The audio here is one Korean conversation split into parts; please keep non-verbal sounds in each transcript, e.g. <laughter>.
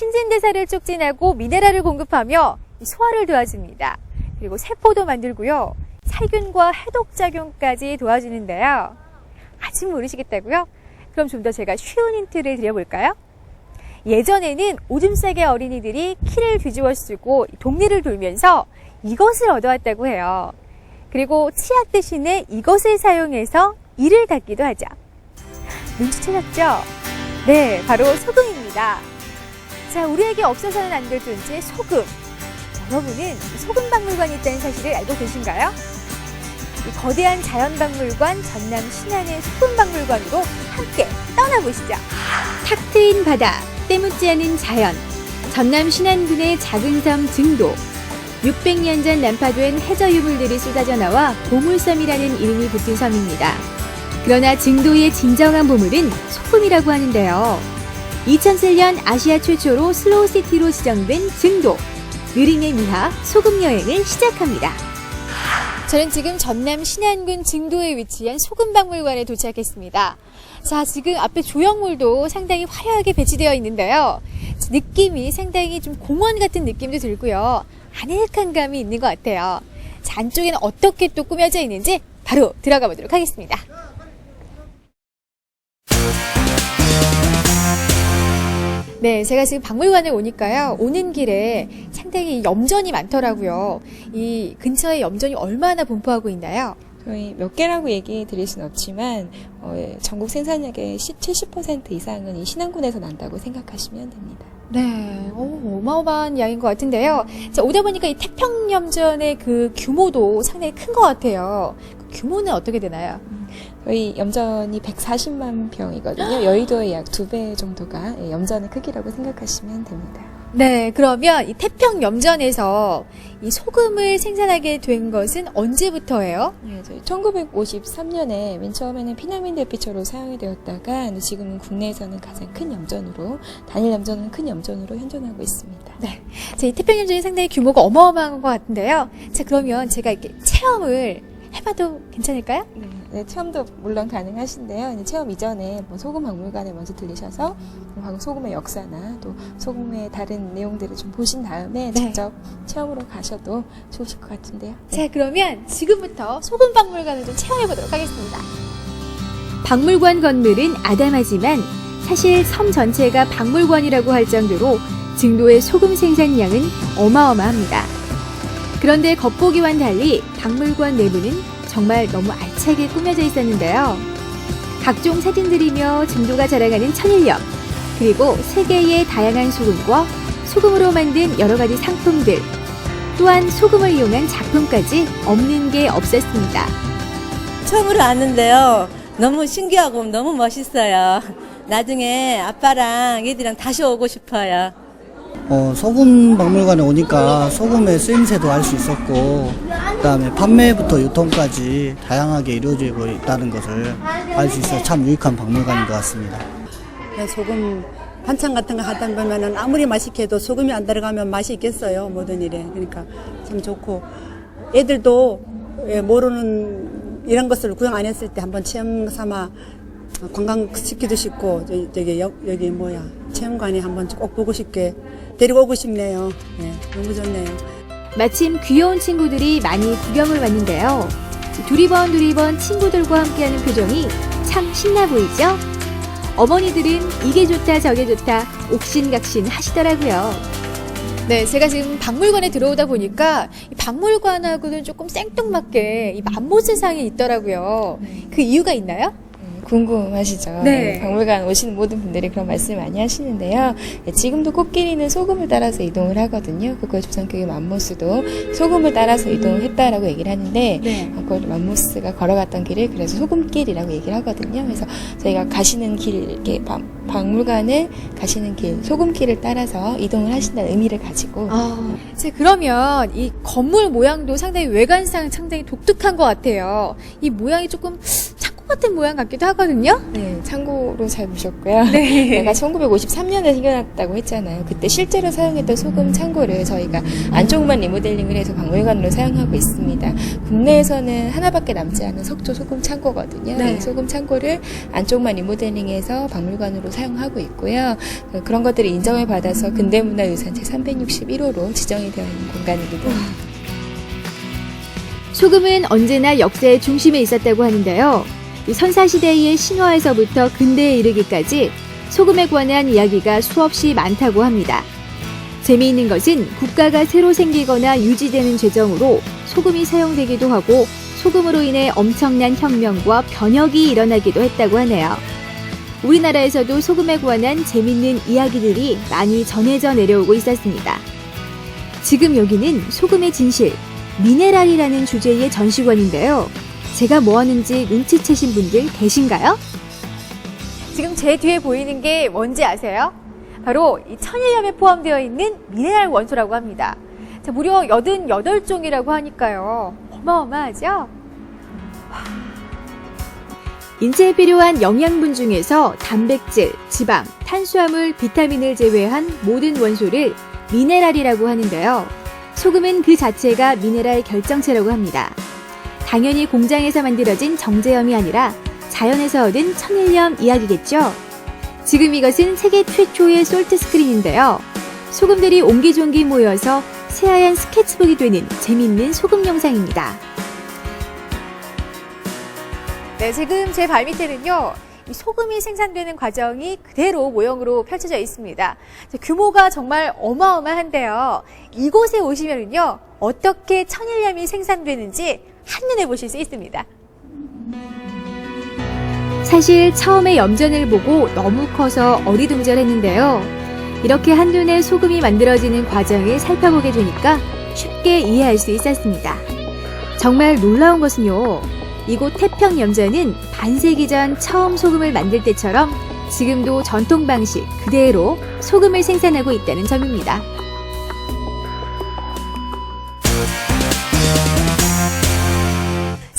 신진대사를 촉진하고 미네랄을 공급하며 이 소화를 도와줍니다. 그리고 세포도 만들고요. 살균과 해독 작용까지 도와주는데요. 아직 모르시겠다고요? 그럼 좀 더 제가 쉬운 힌트를 드려볼까요? 예전에는 오줌 싸개 어린이들이 키를 뒤집어 쓰고 동네를 돌면서 이것을 얻어왔다고 해요. 그리고 치약 대신에 이것을 사용해서 이를 닦기도 하죠. 눈치채셨죠? 네, 바로 소금입니다. 자, 우리에게 없어서는 안 될 존재 소금. 여러분은 소금 박물관이 있다는 사실을 알고 계신가요? 이 거대한 자연박물관 전남 신안의 소금박물관으로 함께 떠나보시죠. 탁 트인 바다, 때묻지 않은 자연, 전남 신안군의 작은 섬 증도, 600년 전 난파된 해저 유물들이 쏟아져 나와 보물섬이라는 이름이 붙은 섬입니다. 그러나 증도의 진정한 보물은 소금이라고 하는데요. 2007년 아시아 최초로 슬로우 시티로 지정된 증도, 느림의 미하 소금 여행을 시작합니다. 저는 지금 전남 신안군 증도에 위치한 소금박물관에 도착했습니다. 자, 지금 앞에 조형물도 상당히 화려하게 배치되어 있는데요. 느낌이 상당히 좀 공원 같은 느낌도 들고요. 아늑한 감이 있는 것 같아요. 자, 안쪽에는 어떻게 또 꾸며져 있는지 바로 들어가 보도록 하겠습니다. 네, 제가 지금 박물관에 오니까요. 오는 길에 상당히 염전이 많더라고요. 이 근처에 염전이 얼마나 분포하고 있나요? 저희 몇 개라고 얘기 드릴 수는 없지만 어, 예, 전국 생산량의 70% 이상은 이 신안군에서 난다고 생각하시면 됩니다. 네, 오, 어마어마한 양인 것 같은데요. 자, 오다 보니까 이 태평염전의 그 규모도 상당히 큰 것 같아요. 그 규모는 어떻게 되나요? 저희 염전이 140만 평이거든요. 여의도의 약 두 배 정도가 예, 염전의 크기라고 생각하시면 됩니다. 네, 그러면 이 태평 염전에서 이 소금을 생산하게 된 것은 언제부터예요? 네, 저희 1953년에 맨 처음에는 피나민 대피처로 사용이 되었다가 지금은 국내에서는 가장 큰 염전으로 단일 염전은 큰 염전으로 현존하고 있습니다. 네. 자, 이 태평 염전이 상당히 규모가 어마어마한 것 같은데요. 자, 그러면 제가 이렇게 체험을 해봐도 괜찮을까요? 네, 네, 체험도 물론 가능하신데요. 이제 체험 이전에 뭐 소금 박물관에 먼저 들리셔서 뭐 소금의 역사나 또 소금의 다른 내용들을 좀 보신 다음에 네. 직접 체험으로 가셔도 좋으실 것 같은데요. 자, 그러면 지금부터 소금 박물관을 좀 체험해 보도록 하겠습니다. 박물관 건물은 아담하지만 사실 섬 전체가 박물관이라고 할 정도로 증도의 소금 생산량은 어마어마합니다. 그런데 겉보기와는 달리 박물관 내부는 정말 너무 알 차게 꾸며져 있었는데요. 각종 사진들이며 증도가 자랑하는 천일염, 그리고 세계의 다양한 소금과 소금으로 만든 여러 가지 상품들, 또한 소금을 이용한 작품까지 없는 게 없었습니다. 처음으로 왔는데요. 너무 신기하고 너무 멋있어요. 나중에 아빠랑 얘들이랑 다시 오고 싶어요. 어, 소금 박물관에 오니까 소금의 쓰임새도 알 수 있었고, 그 다음에 판매부터 유통까지 다양하게 이루어지고 있다는 것을 알 수 있어 참 유익한 박물관인 것 같습니다. 네, 소금 반찬 같은 거 하다 보면은 아무리 맛있게 해도 소금이 안 들어가면 맛이 있겠어요 모든 일에 그러니까 참 좋고 애들도 예, 모르는 이런 것을 구경 안 했을 때 한번 체험 삼아 관광시키도 싶고 저기, 여기 뭐야 체험관에 한번 꼭 보고 싶게 데리고 오고 싶네요 예, 너무 좋네요. 마침 귀여운 친구들이 많이 구경을 왔는데요. 두리번 두리번 친구들과 함께하는 표정이 참 신나 보이죠? 어머니들은 이게 좋다 저게 좋다 옥신각신 하시더라고요. 네, 제가 지금 박물관에 들어오다 보니까 이 박물관하고는 조금 생뚱맞게 이 만모 세상이 있더라고요. 그 이유가 있나요? 음, 궁금하시죠? 네. 박물관 오시는 모든 분들이 그런 말씀 많이 하시는데요. 네, 지금도 코끼리는 소금을 따라서 이동을 하거든요. 그걸 조선교육 맘모스도 소금을 따라서 이동을 했다라고 얘기를 하는데 네. 그걸 맘모스가 걸어갔던 길을 그래서 소금길이라고 얘기를 하거든요. 그래서 저희가 가시는 길, 이렇게 박- 박물관을 가시는 길, 소금길을 따라서 이동을 하신다는 의미를 가지고 아, 이제 그러면 이 건물 모양도 상당히 외관상 상당히 독특한 것 같아요. 이 모양이 조금 자꾸 같은 모양 같기도 하거든요. 네, 참고로 잘 보셨고요. 네. <laughs> 내가 1953년에 생겨났다고 했잖아요. 그때 실제로 사용했던 소금 창고를 저희가 안쪽만 리모델링을 해서 박물관으로 사용하고 있습니다. 국내에서는 하나밖에 남지 않은 석조 소금 창고거든요. 네. 이 소금 창고를 안쪽만 리모델링해서 박물관으로 사용하고 있고요. 그- 그런 것들을 인정을 받아서 근대문화유산 제361호로 지정이 되어 있는 공간입니다. 소금은 언제나 역사의 중심에 있었다고 하는데요. 이 선사시대의 신화에서부터 근대에 이르기까지 소금에 관한 이야기가 수없이 많다고 합니다. 재미있는 것은 국가가 새로 생기거나 유지되는 재정으로 소금이 사용되기도 하고 소금으로 인해 엄청난 혁명과 변혁이 일어나기도 했다고 하네요. 우리나라에서도 소금에 관한 재밌는 이야기들이 많이 전해져 내려오고 있었습니다. 지금 여기는 소금의 진실, 미네랄이라는 주제의 전시관인데요. 제가 뭐 하는지 눈치채신 분들 계신가요? 지금 제 뒤에 보이는 게 뭔지 아세요? 바로 이 천일염에 포함되어 있는 미네랄 원소라고 합니다. 자, 무려 88종이라고 하니까요. 어마어마하죠? 와. 인체에 필요한 영양분 중에서 단백질, 지방, 탄수화물, 비타민을 제외한 모든 원소를 미네랄이라고 하는데요. 소금은 그 자체가 미네랄 결정체라고 합니다. 당연히 공장에서 만들어진 정제염이 아니라 자연에서 얻은 천일염 이야기겠죠. 지금 이것은 세계 최초의 솔트 스크린인데요. 소금들이 옹기종기 모여서 새하얀 스케치북이 되는 재밌는 소금 영상입니다. 네, 지금 제 발밑에는요. 이 소금이 생산되는 과정이 그대로 모형으로 펼쳐져 있습니다. 자, 규모가 정말 어마어마한데요. 이곳에 오시면은요. 어떻게 천일염이 생산되는지 한눈에 보실 수 있습니다. 사실 처음에 염전을 보고 너무 커서 어리둥절했는데요. 이렇게 한눈에 소금이 만들어지는 과정을 살펴보게 되니까 쉽게 이해할 수 있었습니다. 정말 놀라운 것은요. 이곳 태평 염전은 반세기 전 처음 소금을 만들 때처럼 지금도 전통 방식 그대로 소금을 생산하고 있다는 점입니다.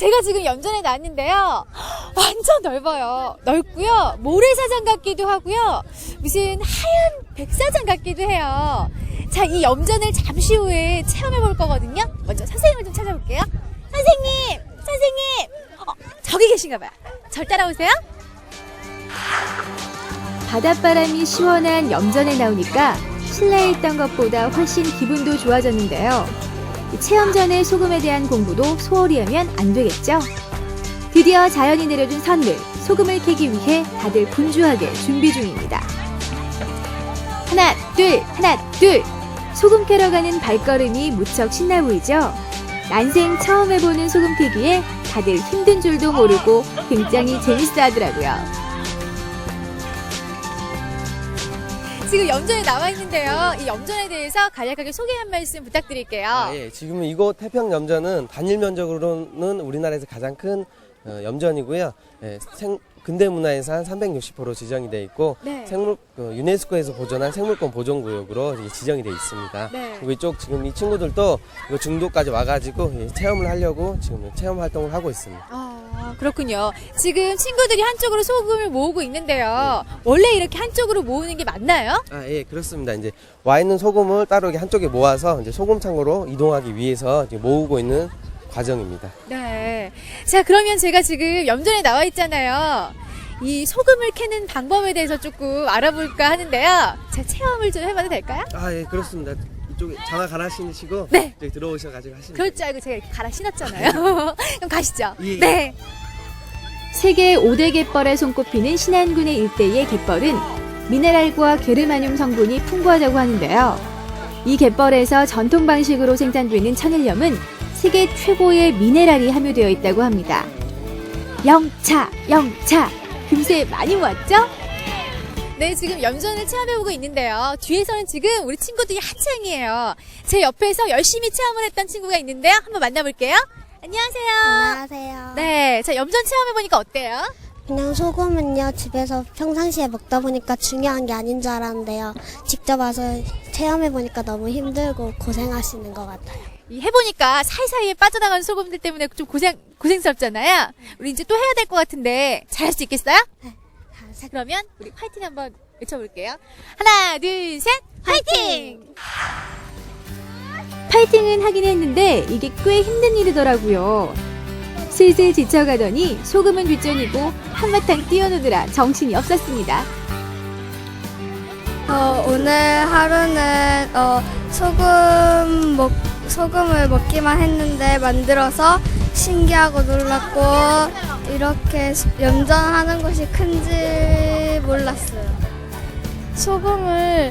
제가 지금 염전에 나왔는데요. 완전 넓어요. 넓고요. 모래사장 같기도 하고요. 무슨 하얀 백사장 같기도 해요. 자, 이 염전을 잠시 후에 체험해 볼 거거든요. 먼저 선생님을 좀 찾아볼게요. 선생님! 선생님! 어, 저기 계신가 봐요. 절 따라오세요. 바닷바람이 시원한 염전에 나오니까 실내에 있던 것보다 훨씬 기분도 좋아졌는데요. 이 체험 전에 소금에 대한 공부도 소홀히 하면 안 되겠죠? 드디어 자연이 내려준 선물, 소금을 캐기 위해 다들 분주하게 준비 중입니다. 하나, 둘, 하나, 둘! 소금 캐러 가는 발걸음이 무척 신나 보이죠? 난생 처음 해보는 소금 캐기에 다들 힘든 줄도 모르고 굉장히 재밌어 하더라고요. 지금 염전에 나와 있는데요. 이 염전에 대해서 간략하게 소개 한 말씀 부탁드릴게요. 아, 예. 지금 이곳 태평 염전은 단일 면적으로는 우리나라에서 가장 큰 어, 염전이고요. 예, 생, 근대 문화유산 360호로 지정이 되어 있고 네. 생물 어, 유네스코에서 보존한 생물권 보존 구역으로 이게 지정이 되어 있습니다. 네. 그리고 이쪽 지금 이 친구들도 중도까지 와가지고 예, 체험을 하려고 지금 체험 활동을 하고 있습니다. 아, 그렇군요. 지금 친구들이 한쪽으로 소금을 모으고 있는데요. 원래 이렇게 한쪽으로 모으는 게 맞나요? 아, 예, 그렇습니다. 이제 와 있는 소금을 따로 이렇게 한쪽에 모아서 이제 소금 창고로 이동하기 위해서 이제 모으고 있는 과정입니다. 네. 자, 그러면 제가 지금 염전에 나와 있잖아요. 이 소금을 캐는 방법에 대해서 조금 알아볼까 하는데요. 자, 체험을 좀 해봐도 될까요? 아, 예, 그렇습니다. 이쪽에 장화 갈아 신으시고 네. 저기 들어오셔 가지고 하시면 그럴 줄 알고 제가 이렇게 갈아 신었잖아요. <laughs> 그럼 가시죠. 예. 네. 세계 5대 갯벌에 손꼽히는 신안군의 일대의 갯벌은 미네랄과 게르마늄 성분이 풍부하다고 하는데요. 이 갯벌에서 전통 방식으로 생산되는 천일염은 세계 최고의 미네랄이 함유되어 있다고 합니다. 영차, 영차. 금세 많이 모았죠? 네, 지금 염전을 체험해보고 있는데요. 뒤에서는 지금 우리 친구들이 한창이에요. 제 옆에서 열심히 체험을 했던 친구가 있는데요. 한번 만나볼게요. 안녕하세요. 안녕하세요. 네, 자 염전 체험해보니까 어때요? 그냥 소금은요, 집에서 평상시에 먹다 보니까 중요한 게 아닌 줄 알았는데요. 직접 와서 체험해 보니까 너무 힘들고 고생하시는 것 같아요. 이 해보니까 사이사이에 빠져나가는 소금들 때문에 좀 고생, 고생스럽잖아요. 우리 이제 또 해야 될 것 같은데 잘할 수 있겠어요? 네. 자, 그러면 우리 파이팅 한번 외쳐볼게요. 하나, 둘, 셋, 파이팅! 파이팅은 하긴 했는데 이게 꽤 힘든 일이더라고요. 슬슬 지쳐가더니 소금은 뒷전이고 한바탕 뛰어노느라 정신이 없었습니다. 어, 오늘 하루는 어, 소금 먹, 소금을 먹기만 했는데 만들어서 신기하고 놀랐고 이렇게 수- 염전하는 것이 큰지 몰랐어요. 소금을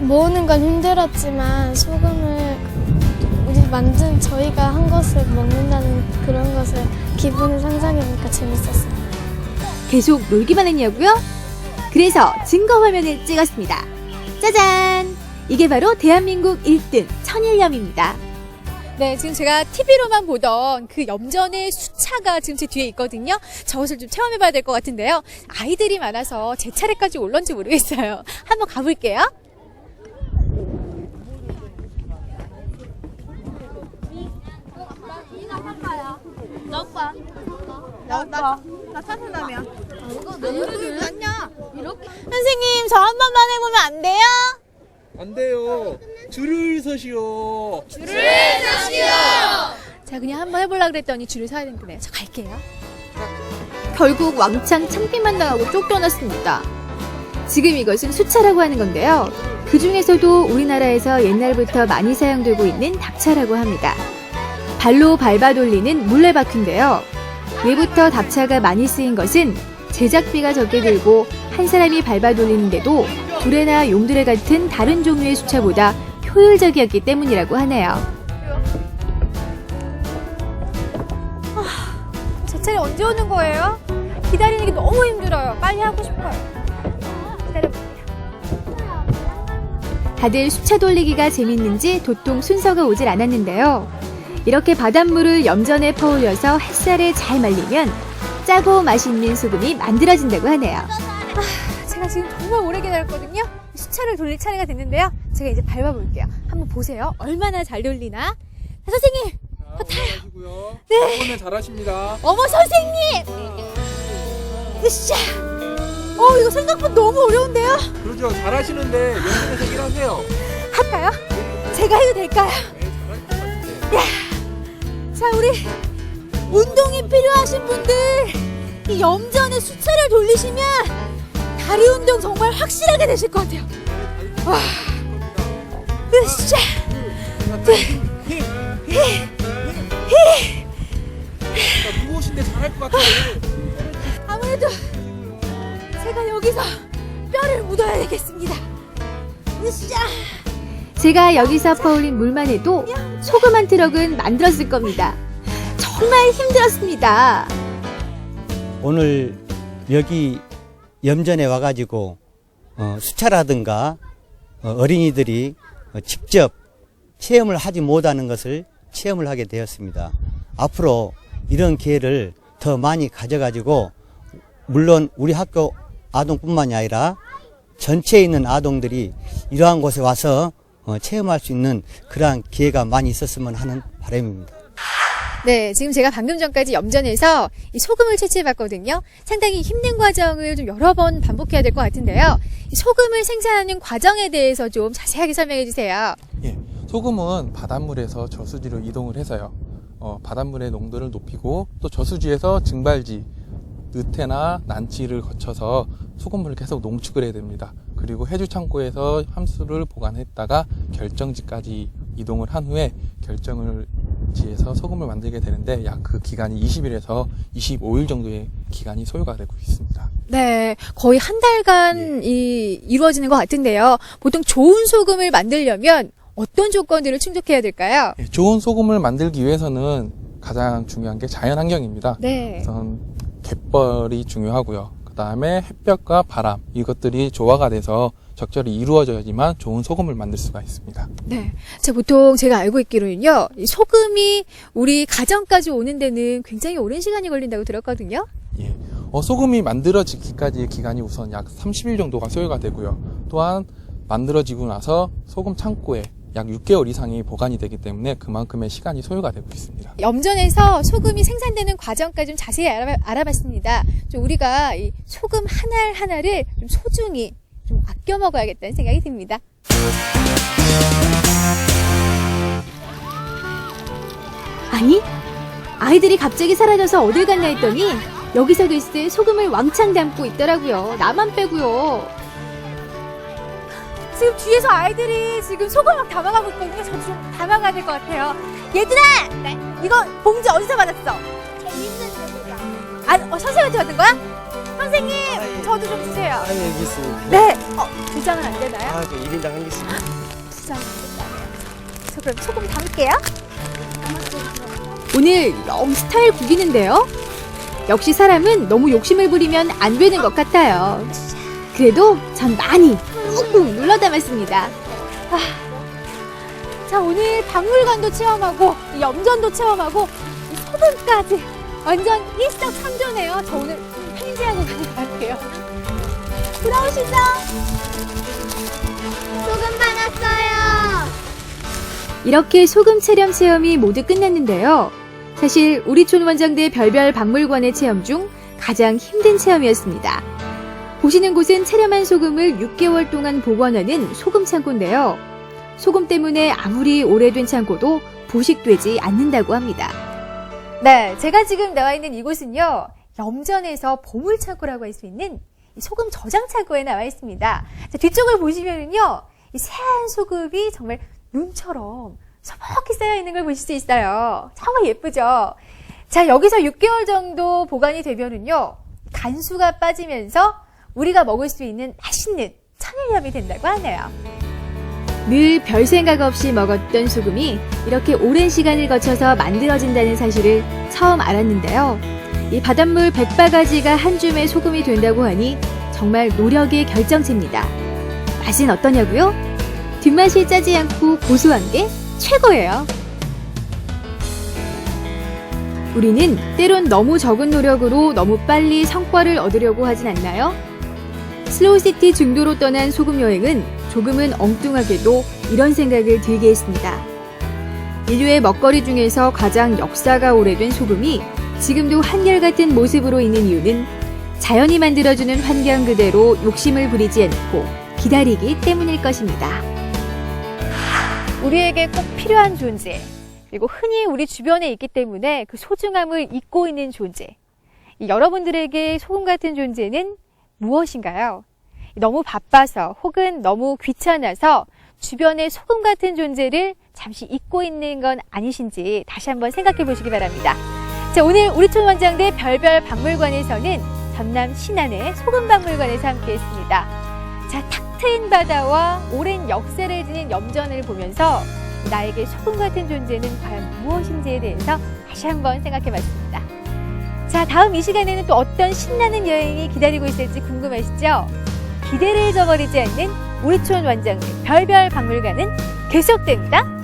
모으는 건 힘들었지만 소금을 우리 만든 저희가 한 것을 먹는다는 그런 것을 기분을 상상해보니까 재밌었어요. 계속 놀기만 했냐고요? 그래서 증거 화면을 찍었습니다. 짜잔! 이게 바로 대한민국 1등 천일염입니다. 네, 지금 제가 TV로만 보던 그 염전의 수차가 지금 제 뒤에 있거든요. 저것을 좀 체험해봐야 될 것 같은데요. 아이들이 많아서 제 차례까지 올런지 모르겠어요. <laughs> 한번 가볼게요. 선생님, 저 한 번만 해보면 안 돼요? 안 돼요. 줄을 서시오. 자, 그냥 한번 해보려고 그랬더니 줄을 서야 된다네요. 저 갈게요. 결국 왕창 창피만 당하고 쫓겨났습니다. 지금 이것은 수차라고 하는 건데요. 그 중에서도 우리나라에서 옛날부터 많이 사용되고 있는 답차라고 합니다. 발로 밟아 돌리는 물레바퀴인데요. 예부터 답차가 많이 쓰인 것은 제작비가 적게 들고 한 사람이 밟아 돌리는데도 두레나 용두레 같은 다른 종류의 수차보다 효율적이었기 때문이라고 하네요. 제 차례 언제 오는 거예요? 기다리는 게 너무 힘들어요. 빨리 하고 싶어요. 기다려볼게요. 다들 수차 돌리기가 재밌는지 도통 순서가 오질 않았는데요. 이렇게 바닷물을 염전에 퍼올려서 햇살에 잘 말리면 짜고 맛있는 소금이 만들어진다고 하네요. 아, 제가 지금 정말 오래 기다렸거든요. 수차를 돌릴 차례가 됐는데요. 제가 이제 밟아볼게요. 한번 보세요. 얼마나 잘 돌리나. 자, 선생님! 하시고요. 네. 오늘 잘하십니다. 어머 선생님! 으쌰! 어 이거 생각보다 너무 어려운데요? 그러죠. 잘하시는데 연습해서 일하세요. 할까요? 제가 해도 될까요? 네, 잘할 것 같은데. 자 우리 운동이 필요하신 분들 이 염전에 수차를 돌리시면 다리 운동 정말 확실하게 되실 것 같아요. 와, 으쌰! 자, 무엇인데 잘할 것 같아요. 아무래도 제가 여기서 뼈를 묻어야 되겠습니다. 으쌰! 제가 여기서 퍼올린 물만 해도 소금 한 트럭은 만들었을 겁니다. 정말 힘들었습니다. 오늘 여기 염전에 와가지고 어, 수차라든가 어, 어린이들이 어, 직접 체험을 하지 못하는 것을 체험을 하게 되었습니다. 앞으로 이런 기회를 더 많이 가져가지고 물론 우리 학교 아동뿐만이 아니라 전체에 있는 아동들이 이러한 곳에 와서 어, 체험할 수 있는 그러한 기회가 많이 있었으면 하는 바람입니다. 네, 지금 제가 방금 전까지 염전에서 이 소금을 채취해봤거든요. 상당히 힘든 과정을 좀 여러 번 반복해야 될 것 같은데요. 이 소금을 생산하는 과정에 대해서 좀 자세하게 설명해 주세요. 예, 소금은 바닷물에서 저수지로 이동을 해서요. 어, 바닷물의 농도를 높이고 또 저수지에서 증발지, 느태나 난치를 거쳐서 소금물을 계속 농축을 해야 됩니다. 그리고 해주 창고에서 함수를 보관했다가 결정지까지 이동을 한 후에 결정을 지에서 소금을 만들게 되는데 약 그 기간이 20일에서 25일 정도의 기간이 소요가 되고 있습니다. 네, 거의 한 달간 이, 이루어지는 것 같은데요. 보통 좋은 소금을 만들려면 어떤 조건들을 충족해야 될까요? 예, 좋은 소금을 만들기 위해서는 가장 중요한 게 자연 환경입니다. 네. 우선 갯벌이 중요하고요. 그 다음에 햇볕과 바람 이것들이 조화가 돼서 적절히 이루어져야지만 좋은 소금을 만들 수가 있습니다. 네. 자, 보통 제가 알고 있기로는요, 이 소금이 우리 가정까지 오는 데는 굉장히 오랜 시간이 걸린다고 들었거든요. 예. 어, 소금이 만들어지기까지의 기간이 우선 약 30일 정도가 소요가 되고요. 또한 만들어지고 나서 소금 창고에 약 6개월 이상이 보관이 되기 때문에 그만큼의 시간이 소요가 되고 있습니다. 염전에서 소금이 생산되는 과정까지 좀 자세히 알아봤습니다. 좀 우리가 이 소금 한 알 하나를 좀 소중히 좀 아껴 먹어야겠다는 생각이 듭니다. 아니, 아이들이 갑자기 사라져서 어딜 갔나 했더니 여기서 글쎄 소금을 왕창 담고 있더라고요. 나만 빼고요. 지금 뒤에서 아이들이 지금 소금을 막 담아가고 있거든요. 저도 좀 담아가야 될 것 같아요. 얘들아! 이거 봉지 어디서 받았어? 아, 어, 선생님한테 받은 거야? 선생님, 저도 좀 주세요. 아, 여기 있습니다. 네. 어, 두 장은 안 되나요? 아, 그 1인당 한 개씩. 두 장은 안 된다네요. 저 그럼 소금 담을게요. 오늘 너무 스타일 구기는데요? 역시 사람은 너무 욕심을 부리면 안 되는 것 같아요. 그래도 전 많이 꾹꾹 눌러 담았습니다. 아, 자, 오늘 박물관도 체험하고, 이 염전도 체험하고, 이 소금까지 완전 일석삼조네요. 저 오늘 횡재하고 가는 것 같아요. 들어오시죠. 소금 받았어요. 이렇게 소금 체험 체험이 모두 끝났는데요. 사실 우리촌 원정대 별별 박물관의 체험 중 가장 힘든 체험이었습니다. 보시는 곳은 체험한 소금을 6개월 동안 보관하는 소금 창고인데요. 소금 때문에 아무리 오래된 창고도 부식되지 않는다고 합니다. 네, 제가 지금 나와 있는 이곳은요. 염전에서 보물 창고라고 할 수 있는 이 소금 저장 창고에 나와 있습니다. 자, 뒤쪽을 보시면은요. 이 새하얀 소금이 정말 눈처럼 소복히 쌓여 있는 걸 보실 수 있어요. 정말 예쁘죠? 자, 여기서 6개월 정도 보관이 되면은요, 간수가 빠지면서 우리가 먹을 수 있는 맛있는 천일염이 된다고 하네요. 늘 별 생각 없이 먹었던 소금이 이렇게 오랜 시간을 거쳐서 만들어진다는 사실을 처음 알았는데요. 이 바닷물 100바가지가 한 줌의 소금이 된다고 하니 정말 노력의 결정체입니다. 맛은 어떠냐고요? 뒷맛이 짜지 않고 고소한 게 최고예요. 우리는 때론 너무 적은 노력으로 너무 빨리 성과를 얻으려고 하진 않나요? 슬로우시티 중도로 떠난 소금 여행은 조금은 엉뚱하게도 이런 생각을 들게 했습니다. 인류의 먹거리 중에서 가장 역사가 오래된 소금이 지금도 한결같은 모습으로 있는 이유는 자연이 만들어주는 환경 그대로 욕심을 부리지 않고 기다리기 때문일 것입니다. 우리에게 꼭 필요한 존재, 그리고 흔히 우리 주변에 있기 때문에 그 소중함을 잊고 있는 존재. 이 여러분들에게 소금 같은 존재는 무엇인가요? 너무 바빠서 혹은 너무 귀찮아서 주변의 소금 같은 존재를 잠시 잊고 있는 건 아니신지 다시 한번 생각해 보시기 바랍니다. 자, 오늘 우리촌 원장대 별별 박물관에서는 전남 신안의 소금 박물관에서 함께 했습니다. 자, 탁 트인 바다와 오랜 역사를 지닌 염전을 보면서 나에게 소금 같은 존재는 과연 무엇인지에 대해서 다시 한번 생각해 봤습니다. 자, 다음 이 시간에는 또 어떤 신나는 여행이 기다리고 있을지 궁금하시죠? 기대를 저버리지 않는 우리촌 원장님 별별 박물관은 계속됩니다.